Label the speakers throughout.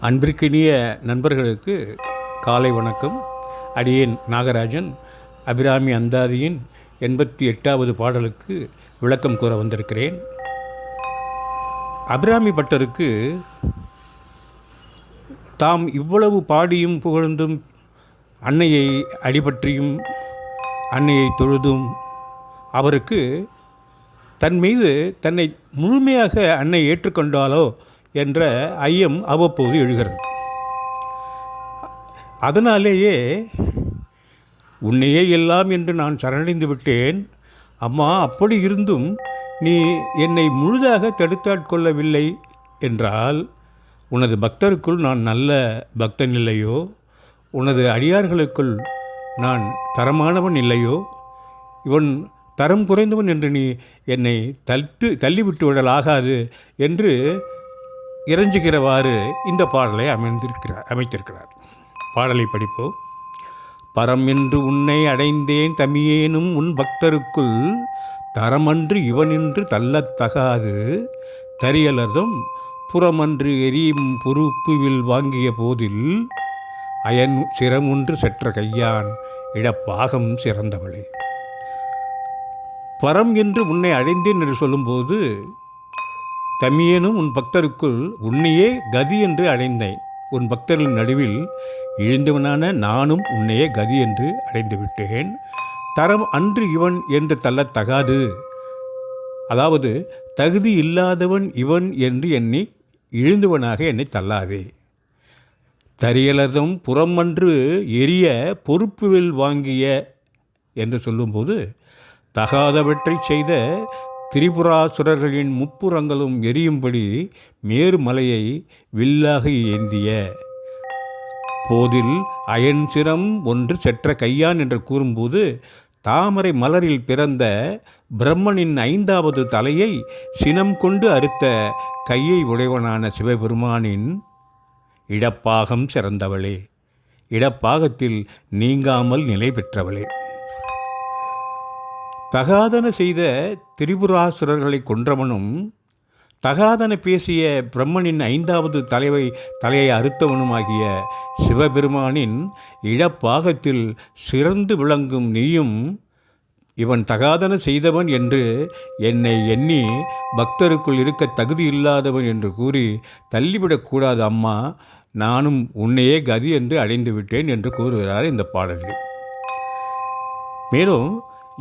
Speaker 1: அன்பிற்கினிய நண்பர்களுக்கு காலை வணக்கம். அடியேன் நாகராஜன் அபிராமி அந்தாதியின் எண்பத்தி எட்டாவது பாடலுக்கு விளக்கம் கூற வந்திருக்கிறேன். அபிராமி பட்டருக்கு தாம் இவ்வளவு பாடியும் புகழ்ந்தும் அன்னையை அடிபற்றியும் அன்னையை தொழுதும் அவருக்கு தன் மீது தன்னை முழுமையாக அன்னை ஏற்றுக்கொண்டாலோ என்ற ஐயம் அவ்வப்போது எழுகிறது. அதனாலேயே உன்னையே எல்லாம் என்று நான் சரணடைந்து விட்டேன். அம்மா அப்படி இருந்தும் நீ என்னை முழுதாக தடுத்தாட்கொள்ளவில்லை என்றால் உனது பக்தருக்குள் நான் நல்ல பக்தன் இல்லையோ? உனது அடியார்களுக்குள் நான் தரமானவன் இல்லையோ? இவன் தரம் குறைந்தவன் என்று நீ என்னை தட்டு தள்ளிவிட்டு விடலாகாது என்று இறைஞ்சுகிறவாறு இந்த பாடலை அமைந்திருக்கிறார் அமைத்திருக்கிறார். பாடலை படிப்போம் பரம் என்று உன்னை அடைந்தேன் தமியேனும் உன் பக்தருக்குள் தரமன்று இவனின்று தள்ளத்தகாது தரியலதும் புறமன்று எரியும் பொறுப்புவில் வாங்கிய போதில் அயன் சிரமுன்று செற்ற கையான் இடப்பாகம் சிறந்தவளே. பரம் என்று உன்னை அடைந்தேன் என்று சொல்லும்போது தமியேனும் உன் பக்தருக்குள் உன்னையே கதி என்று அடைந்தேன். உன் பக்தர்களின் நடுவில் இழிந்தவனான நானும் உன்னையே கதி என்று அடைந்து விட்டேன். தரம் அன்று இவன் என்று தள்ளத்தகாது அதாவது தகுதி இல்லாதவன் இவன் என்று எண்ணி இழிந்தவனாக என்னை தள்ளாதே. தரியலதும் புறமன்று எரிய பொறுப்புவில் வாங்கிய என்று சொல்லும்போது தகாதவற்றை செய்த திரிபுராசுரர்களின் முப்புறங்களும் எரியும்படி மேருமலையை வில்லாக ஏந்திய. போதில் அயன் சிரம் ஒன்று செற்ற கையான் என்று கூறும்போது தாமரை மலரில் பிறந்த பிரம்மனின் ஐந்தாவது தலையை சினம் கொண்டு அறுத்த கையை உடையவனான சிவபெருமானின் இடப்பாகம் சிறந்தவளே. இடப்பாகத்தில் நீங்காமல் நிலை பெற்றவளே. தகாதன செய்த திரிபுராசுரர்களை கொன்றவனும் தகாதன பேசிய பிரம்மனின் ஐந்தாவது தலைவை தலையை அறுத்தவனுமாகிய சிவபெருமானின் இழப்பாகத்தில் சிறந்து விளங்கும் நீயும் இவன் தகாதன செய்தவன் என்று என்னை எண்ணி பக்தருக்குள் இருக்க தகுதி இல்லாதவன் என்று கூறி தள்ளிவிடக்கூடாது அம்மா. நானும் உன்னையே கதி என்று அடைந்து விட்டேன் என்று கூறுகிறார் இந்த பாடலில் மேலும்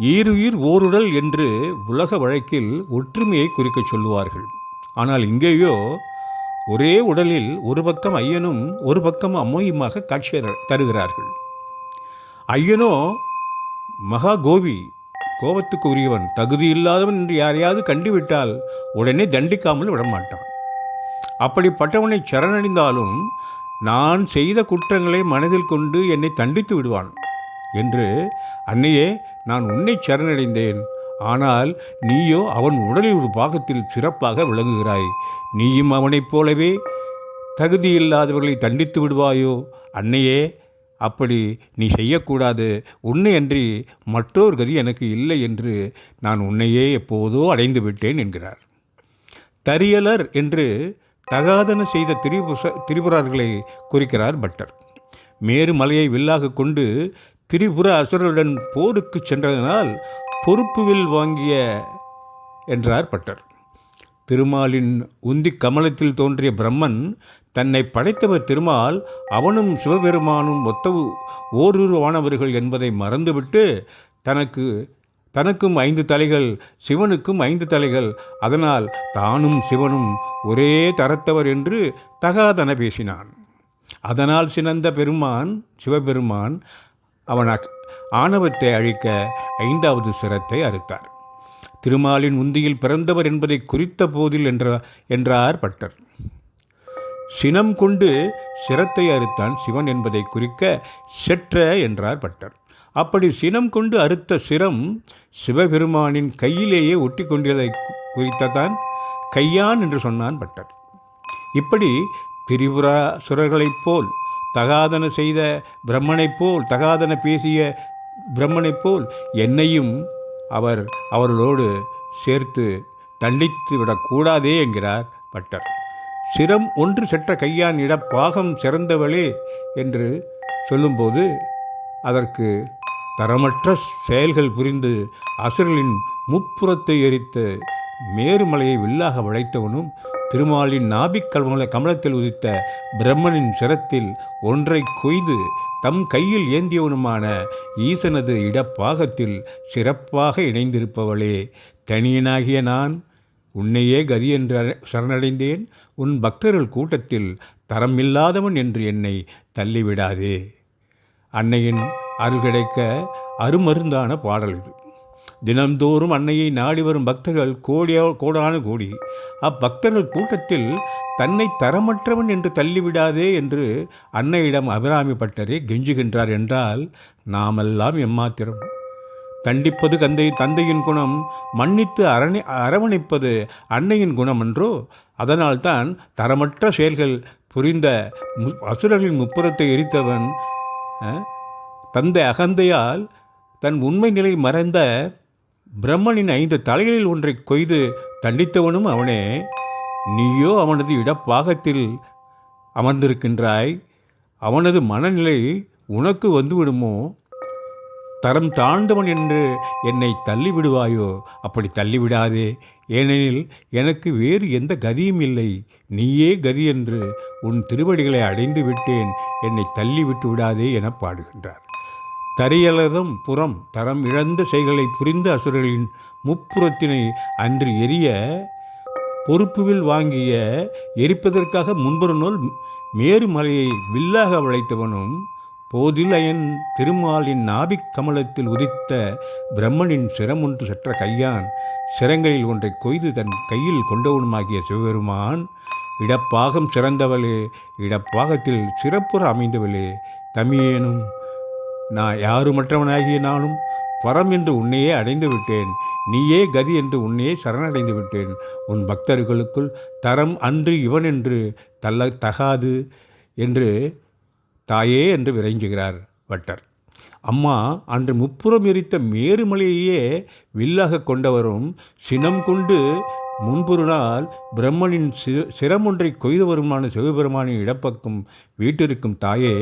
Speaker 1: ஈருயிர் ஓருடல் என்று உலக வழக்கில் ஒற்றுமையை குறிக்கச் சொல்லுவார்கள். ஆனால் இங்கேயோ ஒரே உடலில் ஒரு பக்கம் ஐயனும் ஒரு பக்கம் அம்மையுமாக காட்சி தருகிறார்கள். ஐயனோ மகா கோபி கோபத்துக்கு உரியவன் தகுதி இல்லாதவன் என்று யாரையாவது கண்டுவிட்டால் உடனே தண்டிக்காமல் விடமாட்டான். அப்படிப்பட்டவனை சரணடைந்தாலும் நான் செய்த குற்றங்களை மனதில் கொண்டு என்னை தண்டித்து விடுவான் என்று அன்னையே நான் உன்னை சரணடைந்தேன். ஆனால் நீயோ அவன் உடலில் ஒரு பாகத்தில் சிறப்பாக விளங்குகிறாய். நீயும் அவனைப் போலவே தகுதியில்லாதவர்களை தண்டித்து விடுவாயோ? அன்னையே அப்படி நீ செய்யக்கூடாது. உன்னை அன்றி மற்றொரு கதி எனக்கு இல்லை என்று நான் உன்னையே எப்போதோ அடைந்து விட்டேன் என்கிறார். தரியலர் என்று தகாதன செய்த திரிபுச திரிபுரர்களை குறிக்கிறார் பட்டர். மேரு மலையை வில்லாக கொண்டு திரிபுர அசுரருடன் போருக்கு சென்றதனால் பொறுப்பு வில் வாங்கிய என்றார் பட்டர். திருமாலின் உந்தி கமலத்தில் தோன்றிய பிரம்மன் தன்னை படைத்தவர் திருமால் அவனும் சிவபெருமானும் ஒத்த ஓருருவானவர்கள் என்பதை மறந்துவிட்டு தனக்கு தனக்கும் ஐந்து தலைகள் சிவனுக்கும் ஐந்து தலைகள் அதனால் தானும் சிவனும் ஒரே தரத்தவர் என்று தகாதன பேசினான். அதனால் சினந்த பெருமான் சிவபெருமான் அவன் ஆணவத்தை அழிக்க ஐந்தாவது சிரத்தை அறுத்தார். திருமாலின் உந்தியில் பிறந்தவர் என்பதை குறித்த போதில் என்ற என்றார் பட்டர். சினம் கொண்டு சிரத்தை அறுத்தான் சிவன் என்பதை குறிக்க செற்ற என்றார் பட்டர். அப்படி சினம் கொண்டு அறுத்த சிரம் சிவபெருமானின் கையிலேயே ஒட்டி கொண்டதை குறித்ததான் கையான் என்று சொன்னான் பட்டர். இப்படி திரிபுராசுரர்களைப் போல் தகாதன செய்த பிரம்மனைப் போல் தகாதன பேசிய பிரம்மனைப் போல் என்னையும் அவர் அவர்களோடு சேர்த்து தண்டித்து விடக்கூடாதே என்கிறார் பட்டர். சிரம் ஒன்று செற்ற கையான் இடப்பாகம் சிறந்தவளே என்று சொல்லும்போது அதற்கு தரமற்ற செயல்கள் புரிந்து அசுரலின் முப்புறத்தை எரித்த மேருமலையை வில்லாக வளைத்தவனும் திருமாலின் நாபிக் கல்வங்களை கமலத்தில் உதித்த பிரம்மனின் சிரத்தில் ஒன்றை கொய்து தம் கையில் ஏந்தியவனுமான ஈசனது இடப்பாகத்தில் சிறப்பாக இணைந்திருப்பவளே. தனியனாகிய நான் உன்னையே கதி என்று சரணடைந்தேன். உன் பக்தர்கள் கூட்டத்தில் தரமில்லாதவன் என்று என்னை தள்ளிவிடாதே. அன்னையின் அருள் கிடைக்க அருமருந்தான பாடல் இது. தினம்தோறும் அன்னையை நாடி வரும் பக்தர்கள் கோடியா கோடான கோடி. அப்பக்தர்கள் கூட்டத்தில் தன்னை தரமற்றவன் என்று தள்ளிவிடாதே என்று அன்னையிடம் அபிராமி பட்டரே கெஞ்சுகின்றார் என்றால் நாமெல்லாம் எம்மாத்திரம். தண்டிப்பது கந்தை தந்தையின் குணம் மன்னித்து அரணி அரவணைப்பது அன்னையின் குணம் என்றோ அதனால்தான் தரமற்ற செயல்கள் புரிந்த மு- அசுரர்களின் முப்புறத்தை எரித்தவன் தந்தை அகந்தையால் தன் உண்மை நிலை மறைந்த பிரம்மனின் ஐந்து தலைகளில் ஒன்றை கொய்து தண்டித்தவனும் அவனே. நீயோ அவனது இடப்பாகத்தில் அமர்ந்திருக்கின்றாய். அவனது மனநிலை உனக்கு வந்துவிடுமோ? தரம் தாழ்ந்தவன் என்று என்னை தள்ளிவிடுவாயோ? அப்படி தள்ளிவிடாதே. ஏனெனில் எனக்கு வேறு எந்த கதியும் இல்லை. நீயே கதி என்று உன் திருவடிகளை அடைந்து விட்டேன் என்னை தள்ளிவிட்டு விடாதே என பாடுகின்றார். தரியலதும் புறம் தரம் இழந்த செயல்களை புரிந்த அசுரர்களின் முப்புறத்தினை அன்று எரிய பொறுப்புவில் வாங்கிய எரிப்பதற்காக முன்பொரு நூல் மேருமலையை வில்லாக வளைத்தவனும் போதிலயன் திருமாலின் நாபிக் கமலத்தில் உதித்த பிரம்மனின் சிரமொன்று சற்ற கையான் சிரங்களில் ஒன்றை கொய்து தன் கையில் கொண்டவனுமாகிய சிவபெருமான் இடப்பாகம் சிறந்தவளே இடப்பாகத்தில் சிறப்புற அமைந்தவளே தமியேனும் நான் யாருமற்றவனாகிய நானும் பரம் என்று உன்னையே அடைந்து விட்டேன் நீயே கதி என்று உன்னையே சரணடைந்து விட்டேன் உன் பக்தர்களுக்குள் தரம் அன்று இவன் என்று தள்ள தகாது என்று தாயே என்று விரைஞ்சுகிறார் வட்டர். அம்மா அன்று முப்புறம் எரித்த மேருமலையையே வில்லாக கொண்டவரும் சினம் கொண்டு முன்பொரு நாள் பிரம்மனின் சி சிரமொன்றை கொய்தவருமான சிவபெருமானின் இடப்பக்கம் வீட்டிருக்கும் தாயே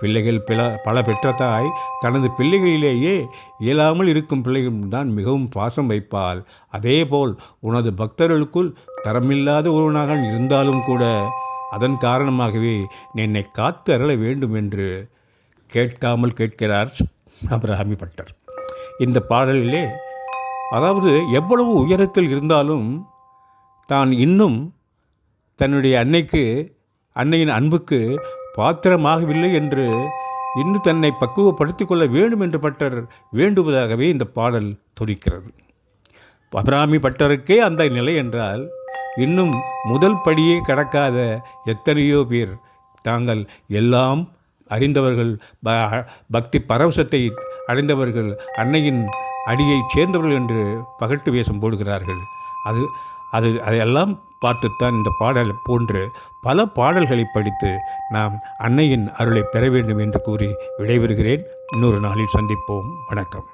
Speaker 1: பிள்ளைகள் பில பல பெற்ற தாய் தனது பிள்ளைகளிலேயே இயலாமல் இருக்கும் பிள்ளைகளும் தான் மிகவும் பாசம் வைப்பாள். அதேபோல் உனது பக்தர்களுக்குள் தரமில்லாத ஒருவனாக இருந்தாலும் கூட அதன் காரணமாகவே என்னை காத்து அருள வேண்டும் என்று கேட்காமல் கேட்கிறார் அபிரஹாமி பட்டர். இந்த பாடலிலே அதாவது எவ்வளவு உயரத்தில் இருந்தாலும் தான் இன்னும் தன்னுடைய அன்னைக்கு அன்னையின் அன்புக்கு பாத்திரமாகவில்லை என்று இன்னும் தன்னை பக்குவப்படுத்திக் கொள்ள வேண்டும் என்று பட்டர் வேண்டுவதாகவே இந்த பாடல் துணிக்கிறது அபிராமி பட்டருக்கே அந்த நிலை என்றால் இன்னும் முதல் படியே கடக்காத எத்தனையோ பேர் தாங்கள் எல்லாம் அறிந்தவர்கள் ப- பக்தி பரவசத்தை அடைந்தவர்கள் அன்னையின் அடியைச் சேர்ந்தவர்கள் என்று பகட்டு வேஷம் போடுகிறார்கள். அது அது அதையெல்லாம் பார்த்துத்தான் இந்த பாடல் போன்று பல பாடல்களை படித்து நாம் அன்னையின் அருளை பெற வேண்டும் என்று கூறி விடைபெறுகிறேன். இன்னொரு நாளில் சந்திப்போம். வணக்கம்.